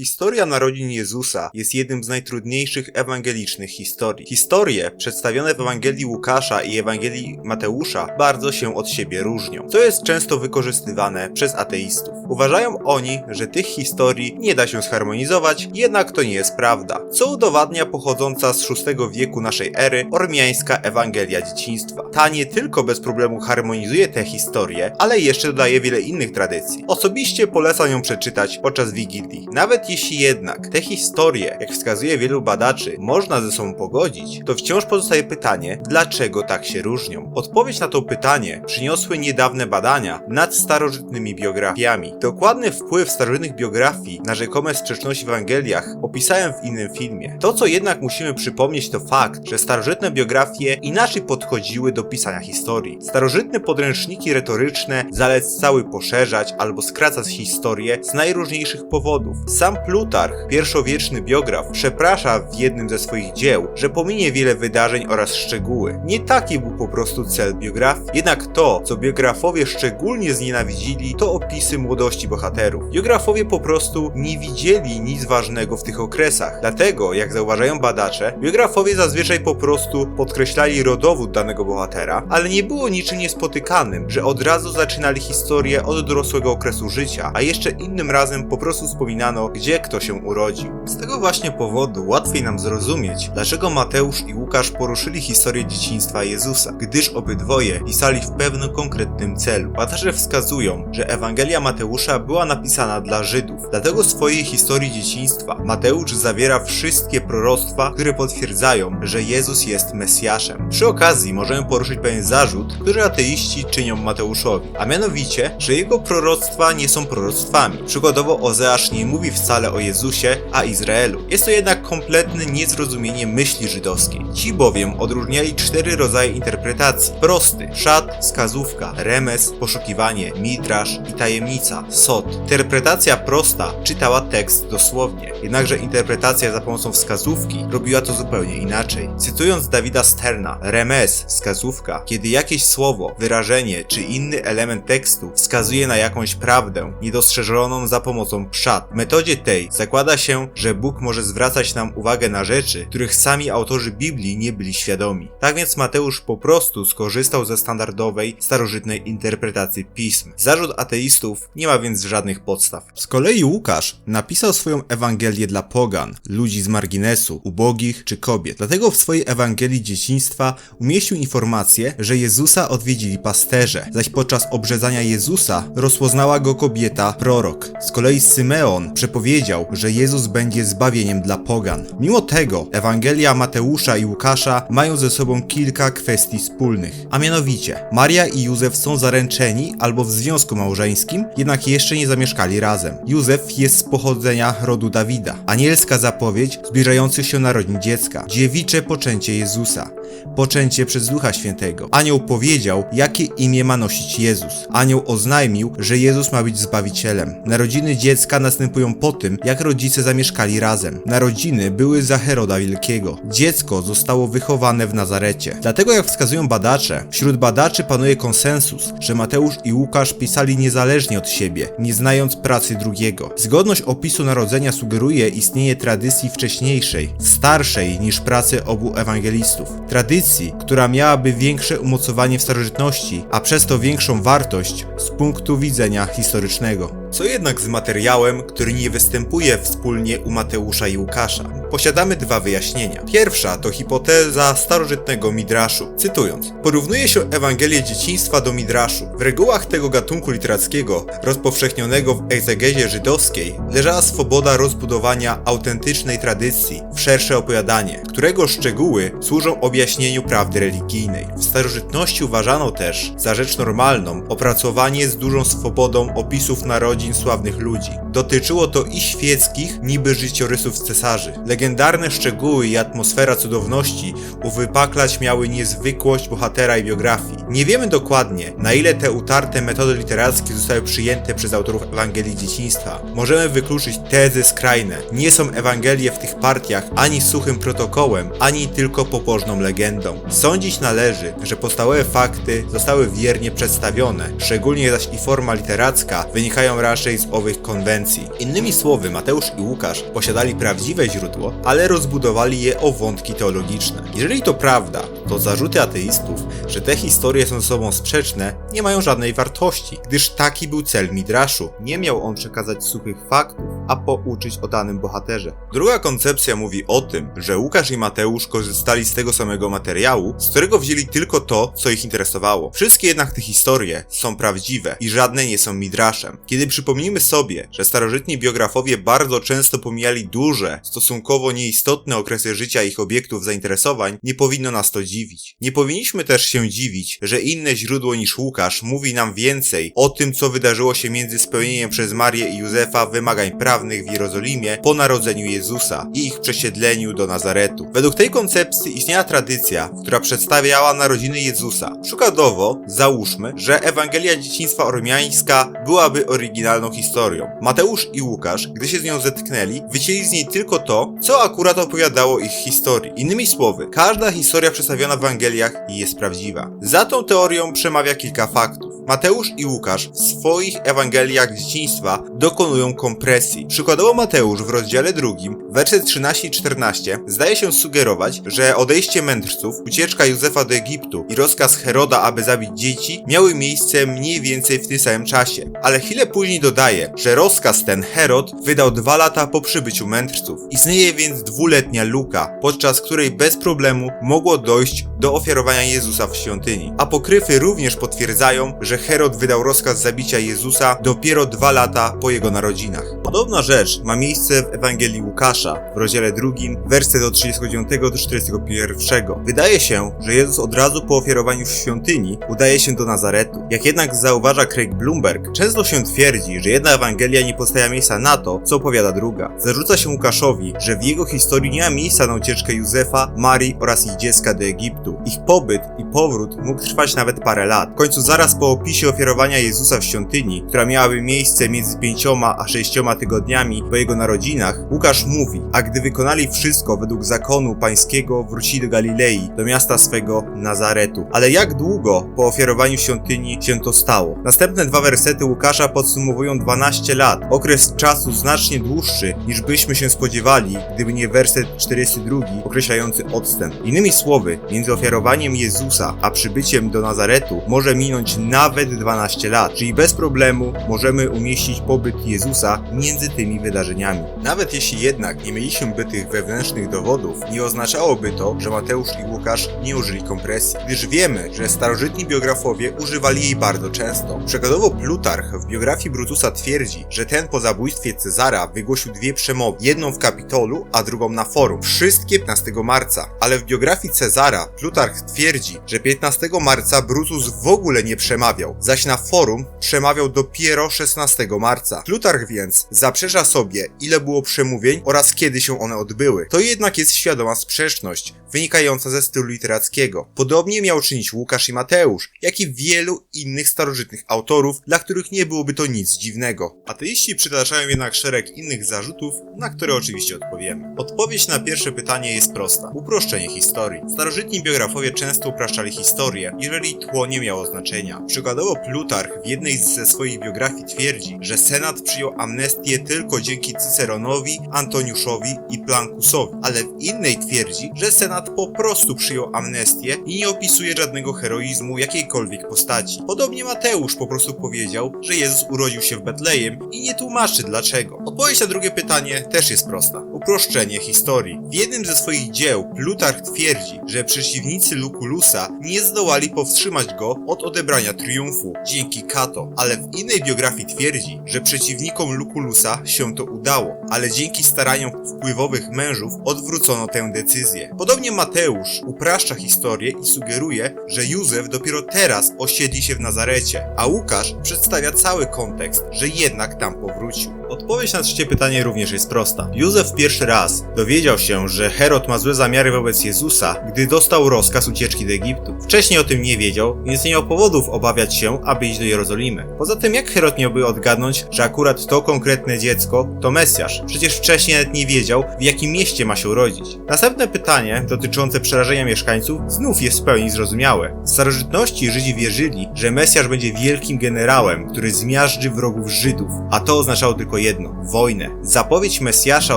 Historia narodzin Jezusa jest jednym z najtrudniejszych ewangelicznych historii. Historie przedstawione w Ewangelii Łukasza i Ewangelii Mateusza bardzo się od siebie różnią, co jest często wykorzystywane przez ateistów. Uważają oni, że tych historii nie da się zharmonizować, jednak to nie jest prawda, co udowadnia pochodząca z VI wieku naszej ery ormiańska Ewangelia Dzieciństwa. Ta nie tylko bez problemu harmonizuje te historie, ale jeszcze dodaje wiele innych tradycji. Osobiście polecam ją przeczytać podczas Wigilii. Nawet jeśli jednak te historie, jak wskazuje wielu badaczy, można ze sobą pogodzić, to wciąż pozostaje pytanie, dlaczego tak się różnią. Odpowiedź na to pytanie przyniosły niedawne badania nad starożytnymi biografiami. Dokładny wpływ starożytnych biografii na rzekome sprzeczności w Ewangeliach opisałem w innym filmie. To, co jednak musimy przypomnieć, to fakt, że starożytne biografie inaczej podchodziły do pisania historii. Starożytne podręczniki retoryczne zalecały poszerzać albo skracać historię z najróżniejszych powodów. Sam Plutarch, pierwszowieczny biograf, przeprasza w jednym ze swoich dzieł, że pominie wiele wydarzeń oraz szczegóły. Nie taki był po prostu cel biografii. Jednak to, co biografowie szczególnie znienawidzili, to opisy młodości bohaterów. Biografowie po prostu nie widzieli nic ważnego w tych okresach. Dlatego, jak zauważają badacze, biografowie zazwyczaj po prostu podkreślali rodowód danego bohatera, ale nie było niczym niespotykanym, że od razu zaczynali historię od dorosłego okresu życia, a jeszcze innym razem po prostu wspominano, gdzie kto się urodził. Z tego właśnie powodu łatwiej nam zrozumieć, dlaczego Mateusz i Łukasz poruszyli historię dzieciństwa Jezusa, gdyż obydwoje pisali w pewnym konkretnym celu. Badacze wskazują, że Ewangelia Mateusza była napisana dla Żydów, dlatego swojej historii dzieciństwa Mateusz zawiera wszystkie proroctwa, które potwierdzają, że Jezus jest Mesjaszem. Przy okazji możemy poruszyć pewien zarzut, który ateiści czynią Mateuszowi, a mianowicie, że jego proroctwa nie są proroctwami. Przykładowo Ozeasz nie mówi wcale o Jezusie, a Izraelu. Jest to jednak kompletne niezrozumienie myśli żydowskiej. Ci bowiem odróżniali cztery rodzaje interpretacji. Prosty, szat, wskazówka, remes, poszukiwanie, midrasz i tajemnica, sod. Interpretacja prosta czytała tekst dosłownie, jednakże interpretacja za pomocą wskazówki robiła to zupełnie inaczej. Cytując Dawida Sterna, remes, wskazówka, kiedy jakieś słowo, wyrażenie czy inny element tekstu wskazuje na jakąś prawdę, niedostrzeżoną za pomocą pszat. W metodzie zakłada się, że Bóg może zwracać nam uwagę na rzeczy, których sami autorzy Biblii nie byli świadomi. Tak więc Mateusz po prostu skorzystał ze standardowej, starożytnej interpretacji pism. Zarzut ateistów nie ma więc żadnych podstaw. Z kolei Łukasz napisał swoją Ewangelię dla pogan, ludzi z marginesu, ubogich czy kobiet. Dlatego w swojej Ewangelii dzieciństwa umieścił informację, że Jezusa odwiedzili pasterze, zaś podczas obrzezania Jezusa rozpoznała go kobieta, prorok. Z kolei Symeon przepowiedział, że Jezus będzie zbawieniem dla pogan. Mimo tego Ewangelia Mateusza i Łukasza mają ze sobą kilka kwestii wspólnych, a mianowicie Maria i Józef są zaręczeni albo w związku małżeńskim, jednak jeszcze nie zamieszkali razem. Józef jest z pochodzenia rodu Dawida. Anielska zapowiedź zbliżających się narodzin dziecka. Dziewicze poczęcie Jezusa. Poczęcie przez Ducha Świętego. Anioł powiedział, jakie imię ma nosić Jezus. Anioł oznajmił, że Jezus ma być Zbawicielem. Narodziny dziecka następują po tym, jak rodzice zamieszkali razem. Narodziny były za Heroda Wielkiego. Dziecko zostało wychowane w Nazarecie. Dlatego jak wskazują badacze, wśród badaczy panuje konsensus, że Mateusz i Łukasz pisali niezależnie od siebie, nie znając pracy drugiego. Zgodność opisu narodzenia sugeruje istnienie tradycji wcześniejszej, starszej niż pracy obu ewangelistów. Tradycji, która miałaby większe umocowanie w starożytności, a przez to większą wartość z punktu widzenia historycznego. Co jednak z materiałem, który nie występuje wspólnie u Mateusza i Łukasza? Posiadamy dwa wyjaśnienia. Pierwsza to hipoteza starożytnego Midraszu. Cytując, porównuje się Ewangelię dzieciństwa do Midraszu. W regułach tego gatunku literackiego, rozpowszechnionego w egzegezie żydowskiej, leżała swoboda rozbudowania autentycznej tradycji w szersze opowiadanie, którego szczegóły służą objaśnieniu prawdy religijnej. W starożytności uważano też za rzecz normalną opracowanie z dużą swobodą opisów narodzin sławnych ludzi. Dotyczyło to i świeckich, niby życiorysów cesarzy. Legendarne szczegóły i atmosfera cudowności uwypaklać miały niezwykłość bohatera i biografii. Nie wiemy dokładnie, na ile te utarte metody literackie zostały przyjęte przez autorów Ewangelii Dzieciństwa. Możemy wykluczyć tezy skrajne. Nie są Ewangelie w tych partiach ani suchym protokołem, ani tylko pobożną legendą. Sądzić należy, że podstawowe fakty zostały wiernie przedstawione, szczególnie zaś i forma literacka wynikają raczej z owych konwencji. Innymi słowy, Mateusz i Łukasz posiadali prawdziwe źródło, ale rozbudowali je o wątki teologiczne. Jeżeli to prawda, to zarzuty ateistów, że te historie są ze sobą sprzeczne, nie mają żadnej wartości, gdyż taki był cel Midraszu. Nie miał on przekazać suchych faktów, a pouczyć o danym bohaterze. Druga koncepcja mówi o tym, że Łukasz i Mateusz korzystali z tego samego materiału, z którego wzięli tylko to, co ich interesowało. Wszystkie jednak te historie są prawdziwe i żadne nie są Midraszem. Kiedy przypomnimy sobie, że starożytni biografowie bardzo często pomijali duże, stosunkowo nieistotne okresy życia ich obiektów zainteresowań, nie powinno nas to dziwić. Nie powinniśmy też się dziwić, że inne źródło niż Łukasz mówi nam więcej o tym, co wydarzyło się między spełnieniem przez Marię i Józefa wymagań prawnych w Jerozolimie po narodzeniu Jezusa i ich przesiedleniu do Nazaretu. Według tej koncepcji istniała tradycja, która przedstawiała narodziny Jezusa. Przykładowo, załóżmy, że Ewangelia Dzieciństwa Ormiańska byłaby oryginalną historią. Mateusz i Łukasz, gdy się z nią zetknęli, wycięli z niej tylko to, co akurat opowiadało ich historii. Innymi słowy, każda historia przedstawiona w Ewangeliach jest prawdziwa. Za tą teorią przemawia kilka faktów. Mateusz i Łukasz w swoich Ewangeliach dzieciństwa dokonują kompresji. Przykładowo Mateusz w rozdziale drugim, werset 13 i 14 zdaje się sugerować, że odejście mędrców, ucieczka Józefa do Egiptu i rozkaz Heroda, aby zabić dzieci, miały miejsce mniej więcej w tym samym czasie. Ale chwilę później dodaje, że rozkaz ten Herod wydał dwa lata po przybyciu mędrców. Istnieje więc dwuletnia luka, podczas której bez problemu mogło dojść do ofiarowania Jezusa w świątyni. Apokryfy również potwierdzają, że Herod wydał rozkaz zabicia Jezusa dopiero dwa lata po jego narodzinach. Podobna rzecz ma miejsce w Ewangelii Łukasza w rozdziale drugim, werset od 39 do 41. Wydaje się, że Jezus od razu po ofiarowaniu w świątyni udaje się do Nazaretu. Jak jednak zauważa Craig Bloomberg, często się twierdzi, że jedna Ewangelia nie postawia miejsca na to, co opowiada druga. Zarzuca się Łukaszowi, że w jego historii nie ma miejsca na ucieczkę Józefa, Marii oraz ich dziecka do Egiptu. Ich pobyt i powrót mógł trwać nawet parę lat. W końcu zaraz po opisie ofiarowania Jezusa w świątyni, która miałaby miejsce między pięcioma a sześcioma tygodniami po jego narodzinach, Łukasz mówi, a gdy wykonali wszystko według zakonu pańskiego, wrócili do Galilei, do miasta swego Nazaretu. Ale jak długo po ofiarowaniu świątyni się to stało? Następne dwa wersety Łukasza podsumowują 12 lat, okres czasu znacznie dłuższy niż byśmy się spodziewali, gdyby nie werset 42 określający odstęp. Innymi słowy, między ofiarowaniem Jezusa a przybyciem do Nazaretu może minąć nawet 12 lat, czyli bez problemu możemy umieścić pobyt Jezusa między tymi wydarzeniami. Nawet jeśli jednak nie mieliśmy tych wewnętrznych dowodów, nie oznaczałoby to, że Mateusz i Łukasz nie użyli kompresji, gdyż wiemy, że starożytni biografowie używali jej bardzo często. Przykładowo Plutarch w biografii Brutusa twierdzi, że ten po zabójstwie Cezara wygłosił dwie przemowy, jedną w Kapitolu, a drugą na forum, wszystkie 15 marca. Ale w biografii Cezara Plutarch twierdzi, że 15 marca Brutus w ogóle nie przemawiał, zaś na forum przemawiał dopiero 16 marca. Plutarch więc zaprzecza sobie, ile było przemówień oraz kiedy się one odbyły. To jednak jest świadoma sprzeczność, wynikająca ze stylu literackiego. Podobnie miał czynić Łukasz i Mateusz, jak i wielu innych starożytnych autorów, dla których nie byłoby to nic dziwnego. Ateiści przytaczają jednak szereg innych zarzutów, na które oczywiście odpowiemy. Odpowiedź na pierwsze pytanie jest prosta. Uproszczenie historii. Starożytni biografowie często upraszczali historię, jeżeli tło nie miało znaczenia. Przykładowo Plutarch w jednej ze swoich biografii twierdzi, że Senat przyjął amnestię tylko dzięki Cyceronowi, Antoniuszowi i Plankusowi, ale w innej twierdzi, że Senat po prostu przyjął amnestię i nie opisuje żadnego heroizmu jakiejkolwiek postaci. Podobnie Mateusz po prostu powiedział, że Jezus urodził się w Betlejem i nie tłumaczy dlaczego. Odpowiedź na drugie pytanie też jest prosta. Uproszczenie historii. W jednym ze swoich dzieł Plutarch twierdzi, że przeciwnicy Lukulusa nie zdołali powstrzymać go od odebrania triumfu dzięki Kato, ale w innej biografii twierdzi, że przeciwnikom Lukulusa się to udało, ale dzięki staraniom wpływowych mężów odwrócono tę decyzję. Podobnie Mateusz upraszcza historię i sugeruje, że Józef dopiero teraz osiedli się w Nazarecie, a Łukasz przedstawia cały kontekst, że jednak tam powrócił. Odpowiedź na trzecie pytanie również jest prosta. Józef pierwszy raz dowiedział się, że Herod ma złe zamiary wobec Jezusa, gdy dostał rozkaz ucieczki do Egiptu. Wcześniej o tym nie wiedział, więc nie miał powodów obawiać się, aby iść do Jerozolimy. Poza tym, jak Herod miałby odgadnąć, że akurat to konkretne dziecko to Mesjasz? Przecież wcześniej nawet nie wiedział, w jakim mieście ma się urodzić. Następne pytanie, dotyczące przerażenia mieszkańców, znów jest w pełni zrozumiałe. W starożytności Żydzi wierzyli, że Mesjasz będzie wielkim generałem, który zmiażdży wrogów Żydów, a to oznaczało tylko jedno wojnę. Zapowiedź Mesjasza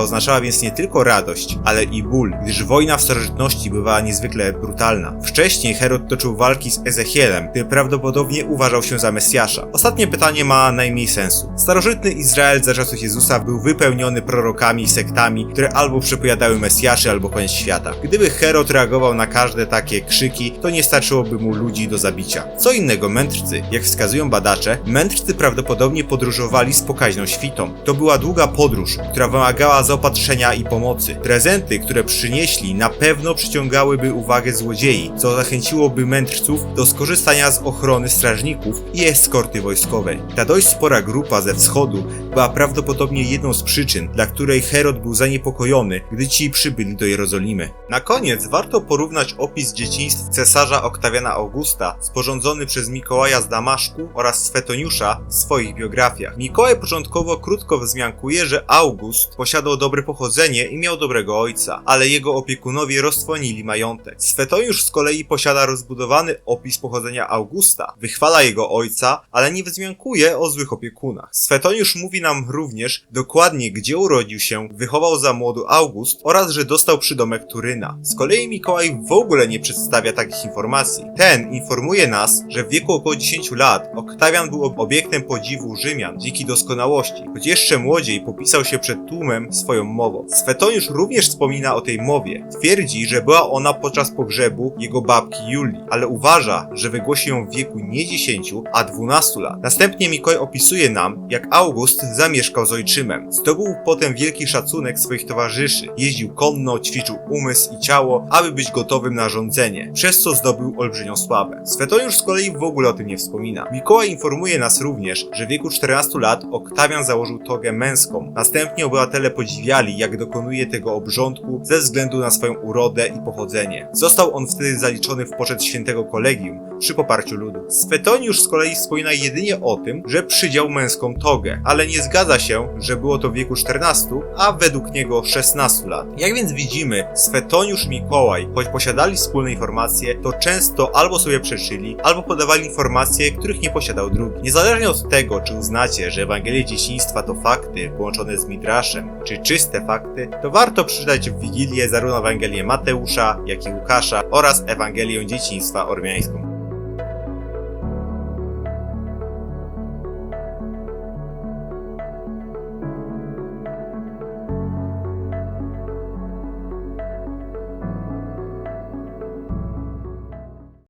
oznaczała więc nie tylko radość, ale i ból, gdyż wojna w starożytności bywała niezwykle brutalna. Wcześniej Herod toczył walki z Ezechielem, który prawdopodobnie uważał się za Mesjasza. Ostatnie pytanie ma najmniej sensu. Starożytny Izrael za czasów Jezusa był wypełniony prorokami i sektami, które albo przepowiadały Mesjaszy, albo koniec świata. Gdyby Herod reagował na każde takie krzyki, to nie starczyłoby mu ludzi do zabicia. Co innego mędrcy, jak wskazują badacze, mędrcy prawdopodobnie podróżowali z pokaźną świtą. To była długa podróż, która wymagała zaopatrzenia i pomocy. Prezenty, które przynieśli, na pewno przyciągałyby uwagę złodziei, co zachęciłoby mędrców do skorzystania z ochrony strażników i eskorty wojskowej. Ta dość spora grupa ze wschodu była prawdopodobnie jedną z przyczyn, dla której Herod był zaniepokojony, gdy ci przybyli do Jerozolimy. Na koniec warto porównać opis dzieciństw cesarza Oktawiana Augusta, sporządzony przez Mikołaja z Damaszku oraz Swetoniusza w swoich biografiach. Mikołaj początkowo krótko wzmiankuje, że August posiadał dobre pochodzenie i miał dobrego ojca, ale jego opiekunowie roztwonili majątek. Swetoniusz z kolei posiada rozbudowany opis pochodzenia Augusta, wychwala jego ojca, ale nie wzmiankuje o złych opiekunach. Swetoniusz mówi nam również dokładnie, gdzie urodził się, wychował za młodu August oraz, że dostał przydomek Turyna. Z kolei Mikołaj w ogóle nie przedstawia takich informacji. Ten informuje nas, że w wieku około 10 lat Oktawian był ob- obiektem podziwu Rzymian dzięki doskonałości, choć jeszcze młodziej popisał się przed tłumem swoją mową. Swetoniusz również wspomina o tej mowie. Twierdzi, że była ona podczas pogrzebu jego babki Julii, ale uważa, że wygłosił ją w wieku nie 10, a 12 lat. Następnie Mikołaj opisuje nam, jak August zamieszkał z ojczymem. Zdobył potem wielki szacunek swoich towarzyszy. Jeździł konno, ćwiczył umysł i ciało, aby być gotowym na rządzenie, przez co zdobył olbrzymią sławę. Swetoniusz z kolei w ogóle o tym nie wspomina. Mikołaj informuje nas również, że w wieku 14 lat Oktawian założył togę męską. Następnie obywatele podziwiali, jak dokonuje tego obrządku ze względu na swoją urodę i pochodzenie. Został on wtedy zaliczony w poczet świętego kolegium przy poparciu ludu. Swetoniusz z kolei wspomina jedynie o tym, że przydział męską togę, ale nie zgadza się, że było to w wieku 14, a według niego 16 lat. Jak więc widzimy, Swetoniusz Mikołaj, choć posiadali wspólne informacje, to często albo sobie przeczyli, albo podawali informacje, których nie posiadał drugi. Niezależnie od tego, czy uznacie, że Ewangelie Dzieciństwa to fakty połączone z Midraszem, czy czyste fakty, to warto przeczytać w Wigilię zarówno Ewangelię Mateusza, jak i Łukasza oraz Ewangelię Dzieciństwa Ormiańską.